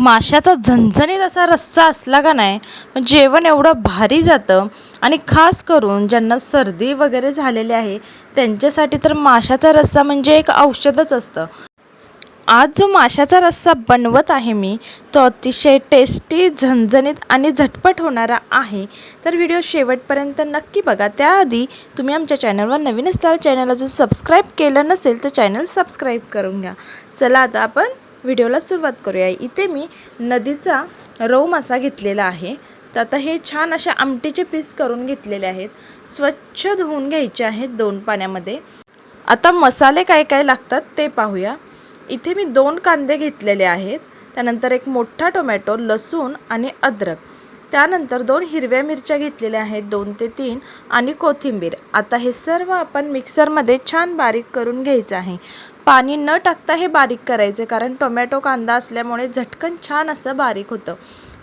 माशाचा झणझणीत असा रस्सा असला का नाही जेवण एवढं भारी जातं. आणि खास करून ज्यांना सर्दी वगैरे झालेली आहे त्यांच्यासाठी तर माशाचा रस्सा म्हणजे एक औषधच असतं. आज जो माशाचा रस्सा बनवत आहे मी तो अतिशय टेस्टी झणझणीत आणि झटपट होणारा आहे. तर व्हिडिओ शेवटपर्यंत नक्की बघा. त्याआधी तुम्ही आमच्या चॅनलवर नवीन असल्यावर चॅनल अजून सबस्क्राईब केलं नसेल तर चॅनल सबस्क्राईब करून घ्या. चला आता आपण व्हिडिओला सुरुवात करूया. इथे मी नदीचा रौ मासा घेतलेला आहे. तर आता हे छान अशा आमटीचे पीस करून घेतलेले आहेत. स्वच्छ धुवून घ्यायचे आहेत दोन पाण्यामध्ये. आता मसाले काय काय लागतात ते पाहूया. इथे मी दोन कांदे घेतलेले आहेत. त्यानंतर एक मोठा टोमॅटो लसूण आणि अद्रक. त्यानंतर दोन हिरव्या मिरच्या घेतलेल्या आहेत दोन ते तीन आणि कोथिंबीर. आता हे सर्व आपण मिक्सरमध्ये छान बारीक करून घ्यायचं आहे. पाणी न टाकता हे बारीक करायचे कारण टोमॅटो कांदा असल्यामुळे झटकन छान असं बारीक होतं.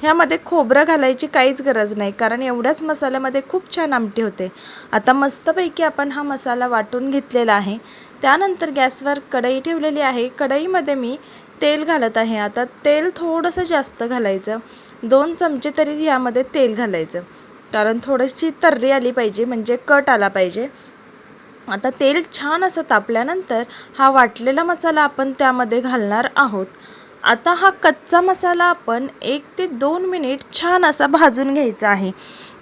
ह्यामध्ये खोबरं घालायची काहीच गरज नाही कारण एवढ्याच मसाल्यामध्ये खूप छान आमटी होते. आता मस्तपैकी आपण हा मसाला वाटून घेतलेला आहे. त्यानंतर गॅसवर कढई ठेवलेली आहे. कढईमध्ये मी तेल घालत आहे. आता तेल थोडंसं जास्त घालायचं. दोन चमचे तरी यामध्ये तेल घालायचं. कारण थोडीशी तर्री आली पाहिजे म्हणजे कट आला पाहिजे. आता तेल छान असं तापल्यानंतर हा वाटलेला मसाला आपण त्यामध्ये घालणार आहोत. आता हा कच्चा मसाला आपण एक ते दोन मिनिट छान असा भाजून घ्यायचा आहे.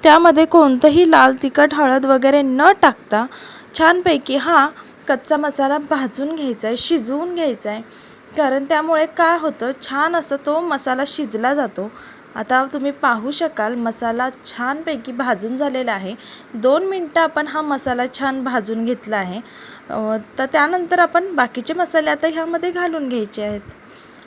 त्यामध्ये कोणतंही लाल तिखट हळद वगैरे न टाकता छानपैकी हा कच्चा मसाला भाजून घ्यायचा आहे शिजवून घ्यायचा आहे. कारण त्यामुळे काय होतं छान असं तो मसाला शिजला जातो. आता तुम्ही पाहू शकाल मसाला छानपैकी भाजून झालेला आहे. दोन मिनटं आपण हा मसाला छान भाजून घेतला आहे. तर त्यानंतर आपण बाकीचे मसाले आता ह्यामध्ये घालून घ्यायचे आहेत.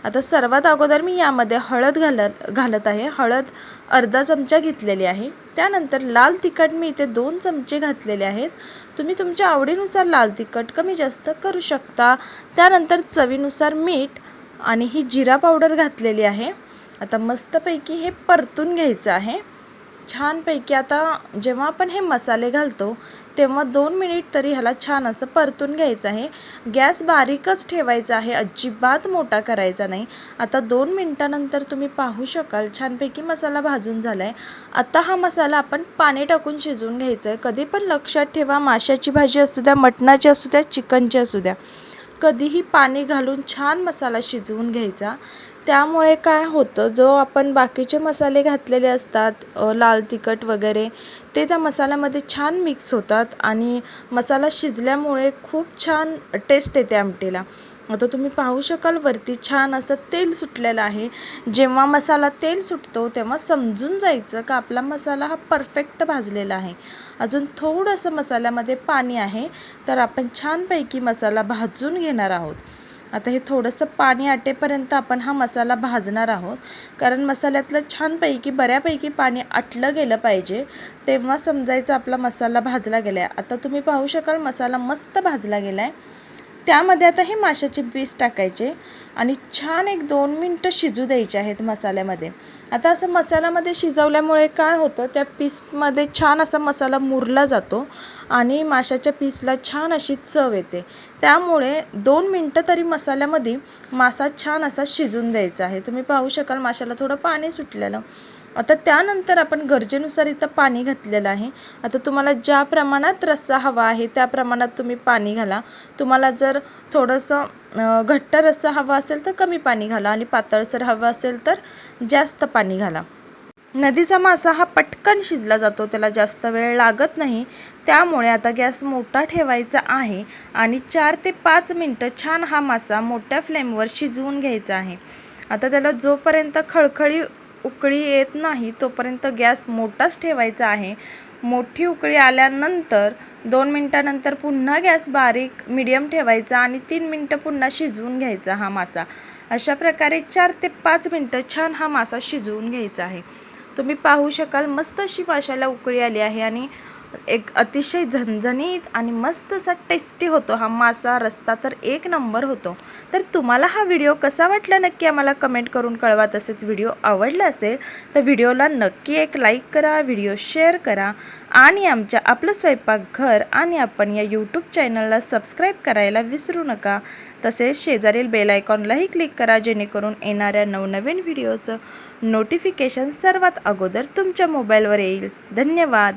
आता सर्वात अगोदर मी यामध्ये हळद घालत घालत आहे. हळद अर्धा चमचा घेतलेली आहे. त्यानंतर लाल तिखट मी इथे दोन चमचे घातलेले आहेत. तुम्ही तुमच्या आवडीनुसार लाल तिखट कमी जास्त करू शकता. त्यानंतर चवीनुसार मीठ आणि ही जिरा पावडर घातलेली आहे. आता मस्तपैकी हे परतून घ्यायचं आहे. छानपैकी आता जेव्हा आपण हे मसाले घालतो तेव्हा दोन मिनिट तरी ह्याला छान असं परतून घ्यायचं आहे. गॅस बारीकच ठेवायचा आहे अजिबात मोठा करायचा नाही. आता दोन मिनटानंतर तुम्ही पाहू शकाल छानपैकी मसाला भाजून झाला आहे आता हा मसाला आपण पाणी टाकून शिजवून घ्यायचा आहे कधी पण लक्षात ठेवा माशाची भाजी असू द्या मटणाची असू द्या चिकनची असू द्या. कधीही पाणी घालून छान मसाला शिजवून घ्यायचा. त्यामुळे काय होतं जो आपण बाकीचे मसाले घातलेले असतात लाल तिखट वगैरे ते त्या मसाल्यामध्ये छान मिक्स होतात आणि मसाला शिजल्यामुळे खूप छान टेस्ट येते आमटीला. आता तुम्ही पाहू शकाल वरती छान असं तेल सुटलेलं आहे. जेव्हा मसाला तेल सुटतो तेव्हा समजून जायचं का आपला मसाला हा परफेक्ट भाजलेला आहे. अजून थोडंसं मसाल्यामध्ये पाणी आहे तर आपण छानपैकी मसाला भाजून घेणार आहोत. आता हे थोडंसं पाणी आटेपर्यंत आपण हा मसाला भाजणार आहोत. कारण मसाल्यातलं छानपैकी बऱ्यापैकी पाणी आटलं गेलं पाहिजे. तेव्हा समजायचं आपला मसाला भाजला गेला आहे आता तुम्ही पाहू शकाल मसाला मस्त भाजला गेला आहे त्यामध्ये आता हे माशाचे पीस टाकायचे आणि छान एक दोन मिनटं शिजू द्यायचे आहेत मसाल्यामध्ये. आता असं मसाल्यामध्ये शिजवल्यामुळे काय होतं त्या पीसमध्ये छान असा मसाला मुरला जातो आणि माशाच्या पीसला छान अशी चव येते. त्यामुळे दोन मिनटं तरी मसाल्यामध्ये मासा छान असा शिजून द्यायचा आहे. तुम्ही पाहू शकाल माशाला थोडं पाणी सुटलेलं. आता त्यानंतर आपण गरजेनुसार इथं पाणी घातलेलं आहे. आता तुम्हाला ज्या प्रमाणात रस्सा हवा आहे त्या प्रमाणात तुम्ही पाणी घाला. तुम्हाला जर थोडंसं घट्ट रस्सा हवा असेल तर कमी पाणी घाला आणि पातळसर हवा असेल तर जास्त पाणी घाला. नदीचा मासा हा पटकन शिजला जातो त्याला जास्त वेळ लागत नाही. त्यामुळे आता गॅस मोठा ठेवायचा आहे आणि चार ते पाच मिनटं छान हा मासा मोठ्या फ्लेमवर शिजवून घ्यायचा आहे. आता त्याला जोपर्यंत खळखळी उकळी येत नाही तोपर्यंत गॅस मोठाच ठेवायचा आहे. मोठी उकळी आल्यानंतर दोन मिनटानंतर पुन्हा गॅस बारीक मिडियम ठेवायचा आणि तीन मिनटं पुन्हा शिजवून घ्यायचा हा मासा. अशा प्रकारे चार ते पाच मिनटं छान हा मासा शिजवून घ्यायचा आहे. तुम्ही पाहू शकाल मस्त अशी माशाला उकळी आली आहे आणि एक अतिशय झणझणीत आणि मस्त असा टेस्टी होतो. हा मासा रस्ता तर एक नंबर होतो. तर तुम्हाला हा व्हिडिओ कसा वाटला? नक्की आम्हाला कमेंट करून कळवा. तसेच व्हिडिओ आवडला असेल तर व्हिडिओला नक्की एक लाईक करा व्हिडिओ शेअर करा आणि आमच्या आपलं स्वयंपाकघर आणि आपण या यूट्यूब चॅनलला सबस्क्राईब करायला विसरू नका. तसेच शेजारील बेल आयकॉनलाही क्लिक करा जेणेकरून येणाऱ्या नवनवीन व्हिडिओचं नोटिफिकेशन सर्वात अगोदर तुमच्या मोबाईलवर येईल. धन्यवाद.